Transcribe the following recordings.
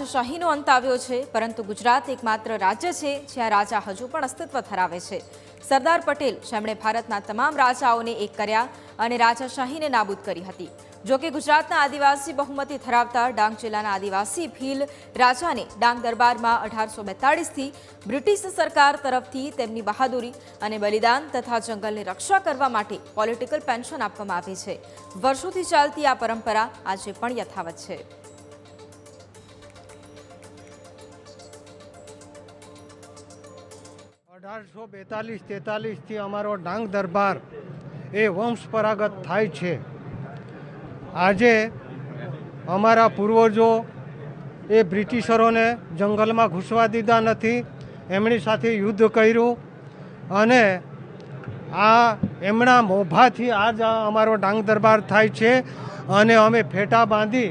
રાજાશાહીનો અંત આવ્યો છે, પરંતુ ગુજરાત એકમાત્ર રાજ્ય છે જ્યાં રાજા હજુ પણ અસ્તિત્વ ધરાવે છે. સરદાર પટેલ જેમણે ભારતના તમામ રાજાઓને એક કર્યા અને રાજાશાહીને નાબૂદ કરી હતી. જોકે ગુજરાતના આદિવાસી બહુમતી ધરાવતા ડાંગ જિલ્લાના આદિવાસી ભીલ રાજાને ડાંગ દરબારમાં અઢારસો બેતાળીસથી બ્રિટિશ સરકાર તરફથી તેમની બહાદુરી અને બલિદાન તથા જંગલની રક્ષા કરવા માટે પોલિટિકલ પેન્શન આપવામાં આવે છે. વર્ષોથી ચાલતી આ પરંપરા આજે પણ યથાવત છે. અઢારસો બેતાલીસ, તેતાલીસથી અમારો ડાંગ દરબાર એ વંશપરાગત થાય છે. આજે અમારા પૂર્વજો એ બ્રિટિશરોને જંગલમાં ઘૂસવા દીધા નથી, એમની સાથે યુદ્ધ કર્યું અને આ એમના મોભાથી આજ અમારો ડાંગ દરબાર થાય છે અને અમે ફેટા બાંધી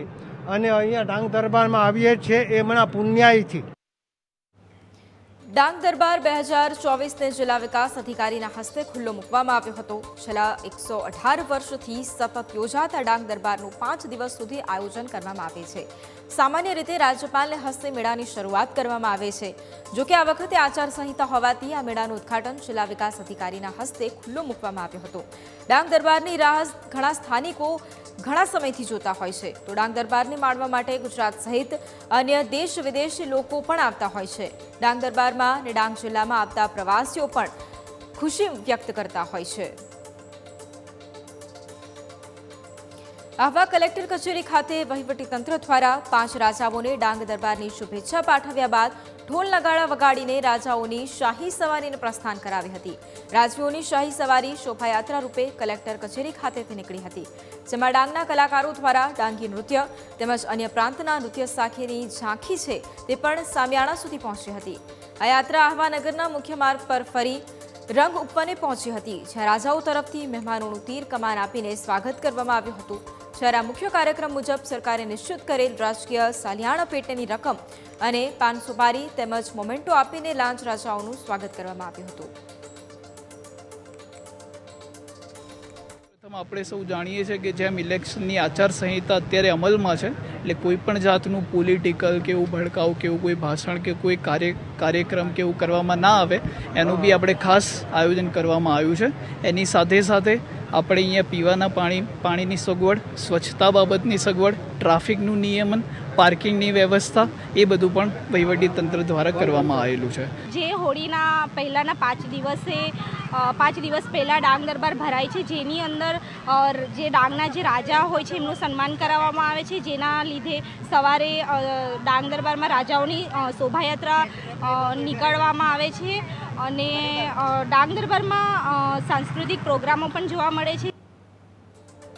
અને અહીંયા ડાંગ દરબારમાં આવીએ છીએ એમના પુણ્યાયથી ડાંગ દરબાર બે હજાર ચોવીસને જિલ્લા વિકાસ અધિકારીના હસ્તે ખુલ્લો મૂકવામાં આવ્યો હતો. છેલ્લા એકસો અઢાર વર્ષથી સતત યોજાતા ડાંગ દરબારનું પાંચ દિવસ સુધી આયોજન કરવામાં આવે છે. સામાન્ય રીતે રાજ્યપાલને હસ્તે મેળાની શરૂઆત કરવામાં આવે છે. જોકે આ વખતે આચારસંહિતા હોવાથી આ મેળાનું ઉદ્ઘાટન જિલ્લા વિકાસ અધિકારીના હસ્તે ખુલ્લો મૂકવામાં આવ્યો હતો. ડાંગ દરબારની રાહ ઘણા સ્થાનિકો ઘણા સમયથી જોતા હોય છે. તો ડાંગ દરબારને માણવા માટે ગુજરાત સહિત અન્ય દેશ વિદેશી લોકો પણ આવતા હોય છે. ડાંગ દરબારમાં અને ડાંગ જિલ્લામાં આવતા પ્રવાસીઓ પણ ખુશી વ્યક્ત કરતા હોય છે. આહવા કલેક્ટર કચેરી ખાતે વહીવટીતંત્ર દ્વારા પાંચ રાજાઓને ડાંગ દરબારની શુભેચ્છા પાઠવ્યા બાદ ઢોલ નગાડા વગાડીને રાજાઓની શાહી સવારીને પ્રસ્થાન કરાવી હતી. રાજવીઓની શાહી સવારી શોભાયાત્રા રૂપે કલેક્ટર કચેરી ખાતેથી નીકળી હતી. જેમાં ડાંગના કલાકારો દ્વારા ડાંગી નૃત્ય તેમજ અન્ય પ્રાંતના નૃત્ય સાથેની ઝાંખી છે તે પણ સામિયાણા સુધી પહોંચી હતી. આ યાત્રા આહવા નગરના મુખ્ય માર્ગ પર ફરી રંગ ઉપવને પહોંચી હતી, જ્યાં રાજાઓ તરફથી મહેમાનોનું તીર કમાન આપીને સ્વાગત કરવામાં આવ્યું હતું. જ્યારે આ મુખ્ય કાર્યક્રમ મુજબ સરકારે નિશ્ચિત કરેલ રાજકીય સાલિયાણા પેટેની રકમ અને પાન સુપારી તેમજ મોમેન્ટો આપીને લાંચ રાજાઓનું સ્વાગત કરવામાં આવ્યું હતું. આપણે સૌ જાણીએ છીએ કે જેમ ઇલેક્શનની આચારસંહિતા અત્યારે અમલમાં છે એટલે કોઈ પણ જાતનું પોલિટિકલ કે એવું ભડકાવ કે એવું કોઈ ભાષણ કે કોઈ કાર્ય, કાર્યક્રમ કે એવું કરવામાં ના આવે, એનું બી આપણે ખાસ આયોજન કરવામાં આવ્યું છે. એની સાથે સાથે આપણે અહીંયા પીવાના પાણી, પાણીની સગવડ, સ્વચ્છતા બાબતની સગવડ ટ્રાફિકનું નિયમન, પાર્કિંગની વ્યવસ્થા, એ બધું પણ વહીવટી તંત્ર દ્વારા કરવામાં આવેલું છે. જે હોળીના પહેલાંના પાંચ દિવસે પાંચ દિવસ પહેલાં ડાંગ દરબાર ભરાય છે, જેની અંદર જે ડાંગના જે રાજા હોય છે, એમનું સન્માન કરાવવામાં આવે છે, જેના લીધે સવારે ડાંગ દરબારમાં રાજાઓની શોભાયાત્રા નીકળવામાં આવે છે અને ડાંગ દરબારમાં સાંસ્કૃતિક પ્રોગ્રામો પણ જોવા મળે છે.